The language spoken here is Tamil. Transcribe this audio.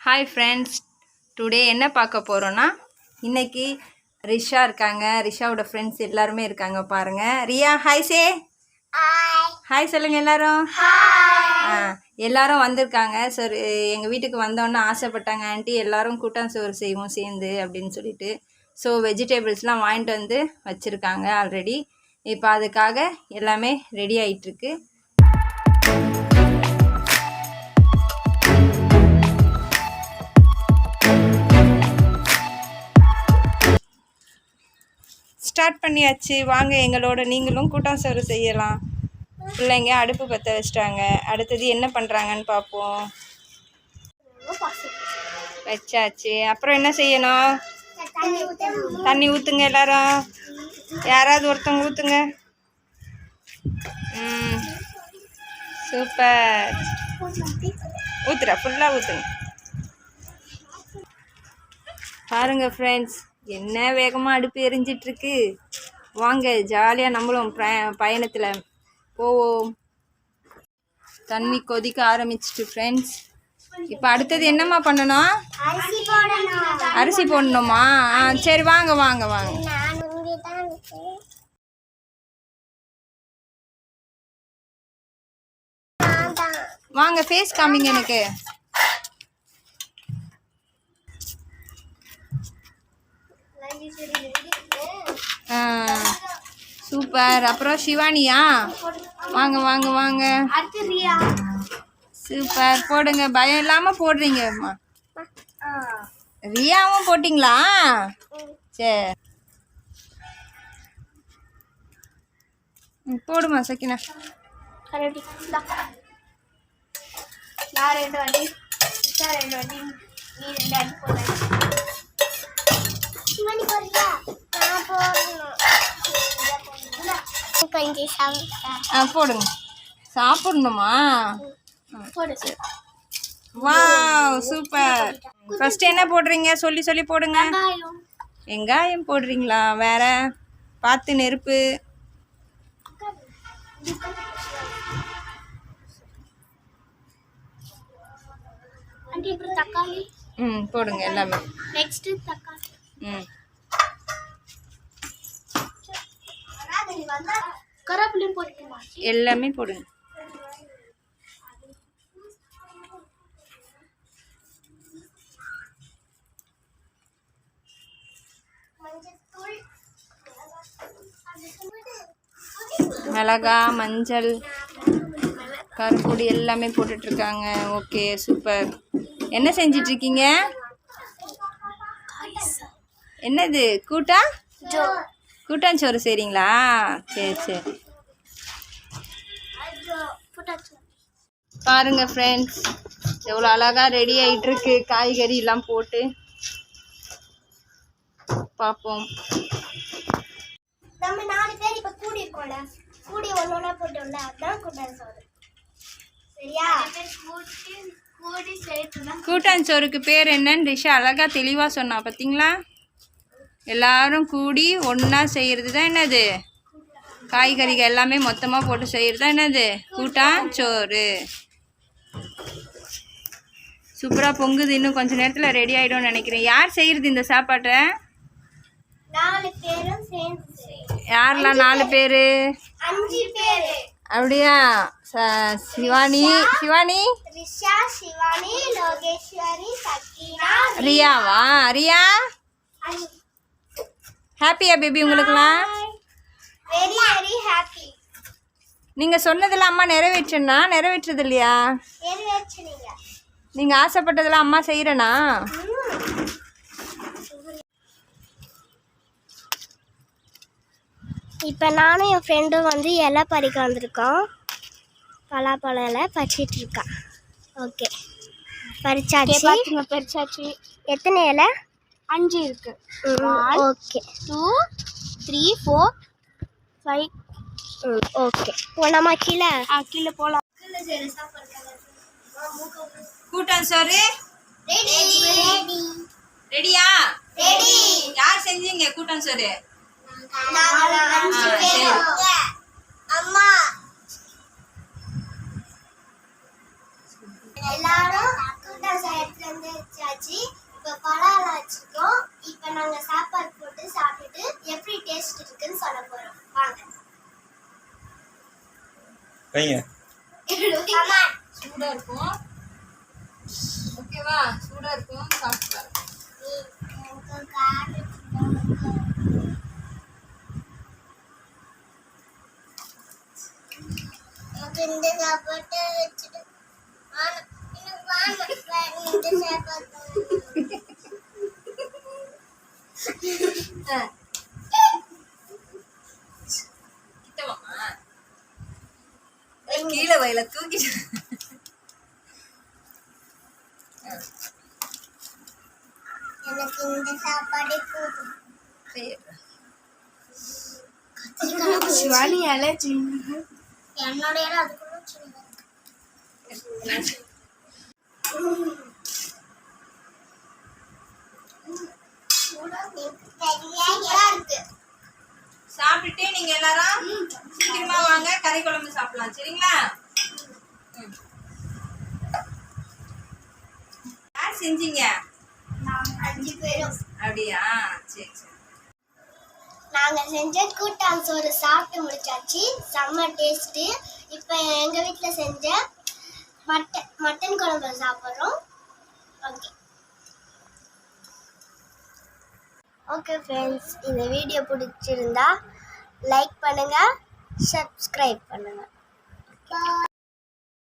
ஹாய் ஃப்ரெண்ட்ஸ் டுடே என்ன பார்க்க போகிறோன்னா இன்னைக்கு ரிஷா இருக்காங்க. ரிஷாவோட ஃப்ரெண்ட்ஸ் எல்லாருமே இருக்காங்க பாருங்க. ரியா ஹாய் சே ஹாய் சொல்லுங்க எல்லாரும். ஆ எல்லாரும் வந்திருக்காங்க. சார் எங்கள் வீட்டுக்கு வந்தோன்னே ஆசைப்பட்டாங்க ஆண்டி எல்லாரும் கூட்டான் சோறு செய்வோம் சேர்ந்து அப்படின்னு சொல்லிட்டு. ஸோ வெஜிடபிள்ஸ்லாம் வாங்கிட்டு வந்து வச்சுருக்காங்க ஆல்ரெடி இப்போ அதுக்காக எல்லாமே ரெடி ஆயிட்டிருக்கு ஸ்டார்ட் பண்ணியாச்சு. வாங்க எங்களோட நீங்களும் கூட்டம் சோறு செய்யலாம். பிள்ளைங்க அடுப்பு பற்ற வச்சிட்டாங்க. அடுத்தது என்ன பண்ணுறாங்கன்னு பார்ப்போம் வச்சாச்சு. அப்புறம் என்ன செய்யணும்? தண்ணி ஊற்றுங்க எல்லாரும். யாராவது ஒருத்தவங்க ஊற்றுங்க ம். சூப்பர். ஊற்றுறா ஃபுல்லாக ஊற்றுங்க பாருங்கள் ஃப்ரெண்ட்ஸ் என்ன வேகமாக அடுப்பு எரிஞ்சிட்ருக்கு? வாங்க ஜாலியாக நம்மளும் பயணத்தில் போவோம். தண்ணி கொதிக்க ஆரம்பிச்சிட்டு ஃப்ரெண்ட்ஸ் இப்போ அடுத்தது என்னம்மா பண்ணணும்? அரிசி போடணுமா? ஆ சரி வாங்க வாங்க வாங்க. வாங்க ஃபேஸ் காமிங்க எனக்கு. சூப்பர். அப்புறம் சிவானியா வாங்க வாங்க வாங்க. சூப்பர். போடுங்க. பயம் இல்லாமல் போடுறீங்கம்மா ரியாவும் போட்டிங்களா? சரி. ம், போடுமா சக்கினா. நான் ரெண்டு வண்டி ரெண்டு வண்டி நீ ரெண்டு வாட்டி போடுறேன் சிவனி போடுறியா நான் போடணும் கொஞ்சம் சாப்பிட்டா ஆ போடுங்க. சாப்பிடணுமா? போடு. Wow super. ஃபர்ஸ்ட் என்ன போடுறீங்க? சொல்லி சொல்லி போடுங்க. வெங்காயம். போடுறீங்களா? வேற? பார்த்து நெருப்பு. ம் போடுங்க எல்லாமே. நெக்ஸ்ட் தக்காளி. எல்லாமே போடுங்க மிளகா மஞ்சள் கருப்பொடி எல்லாமே போட்டுட்ருக்காங்க. Okay super. என்ன செஞ்சிட்டு இருக்கீங்க என்னது கூட்டா? கூட்டாஞ்சோறு செய்கிறீங்களா சரி சரி. பாருங்க ஃப்ரெண்ட்ஸ் எவ்வளோ அழகா ரெடி ஆயிட்டு இருக்கு காய்கறி எல்லாம் போட்டு பார்ப்போம். நம்ம நாலு பேர் இப்ப கூடி இருக்கோம்ல கூடி ஒன்னொன்னா போட்டோம்ல அதான் கூட்டான் சோறு. சரியா? கூட்டாஞ்சோறுக்கு பேர் என்னன்னு ரிஷா அழகா தெளிவாக சொன்னா பார்த்தீங்களா எல்லாரும் கூடி ஒன்றா செய்கிறது தான் என்னது காய்கறிகள் எல்லாமே மொத்தமாக போட்டு செய்கிறது தான் என்னது கூட்டாஞ்சோறு சூப்பராக பொங்குது. இன்னும் கொஞ்ச நேரத்தில் ரெடி ஆகிடும்னு நினைக்கிறேன். யார் செய்கிறது இந்த சாப்பாட்டை. யாரெல்லாம் நாலு பேர்? அப்படியா? சிவானி சிவானி? ரியாவா? ரியா? ஹாப்பியா பேபி உங்களுக்குலாம் வெரி வெரி ஹாப்பி நீங்கள் சொன்னதெல்லாம் அம்மா நிறைவேற்றனா நிறைவேற்றது இல்லையா நீங்க நீங்கள் ஆசைப்பட்டதெல்லாம் அம்மா செய்கிறனா இப்போ நானும் என் ஃப்ரெண்டும் வந்து இலை பறிக்க வந்திருக்கோம். பலாப்பழ இலை பறிச்சிட்டு இருக்கான் ஓகே பறிச்சாச்சு. பறிச்சாச்சு. எத்தனை இலை? அஞ்சு இருக்கு. Okay two three four five okay போனோமா கீழே? ஆ கீழே போகலாம் கூட்டம் சோறு. ரெடியா யார் செஞ்சீங்க கூட்டம் சோறு? சரி. அம்மா. எல்லாரும் கூட்டம் சேர்த்து வைங்க சூடாக இருக்கும் ஓகேவா சூடாக இருக்கும் சாப்பிட்டு பாருங்க. இந்த சாப்பாட்டை வச்சுட்டு வாங்க. எனக்கு வாங்க. இந்த சாப்பாடு ஆ. கிட்ட வாம்மா. ஏய், கீழே வயல தூக்கிட்டு எனக்கு இந்த சாப்பாடே போதும் சரி. சிவானி இலை என்னோட அதுக்குள்ள சின்னதா இருக்கு. சரியா இருக்கு சாப்பிட்டுட்டு நீங்க எல்லாரும் சீக்கிரமா வாங்க. கறி குழம்பு சாப்பிடலாம். சரிங்களா. யார் செஞ்சீங்க? அஞ்சு பேரும் அப்படியா? சரி சரி. நாங்க செஞ்ச கூட்டான் சோறு சாப்பிட்டு முடிச்சாச்சு. செம்ம டேஸ்ட்டு இப்போ எங்க வீட்டில் செஞ்ச மட்டன் மட்டன் குழம்பு சாப்பிட்றோம் ஓகே ஓகே ஃப்ரெண்ட்ஸ் இந்த வீடியோ பிடிச்சிருந்தா லைக் பண்ணுங்க சப்ஸ்கிரைப் பண்ணுங்க.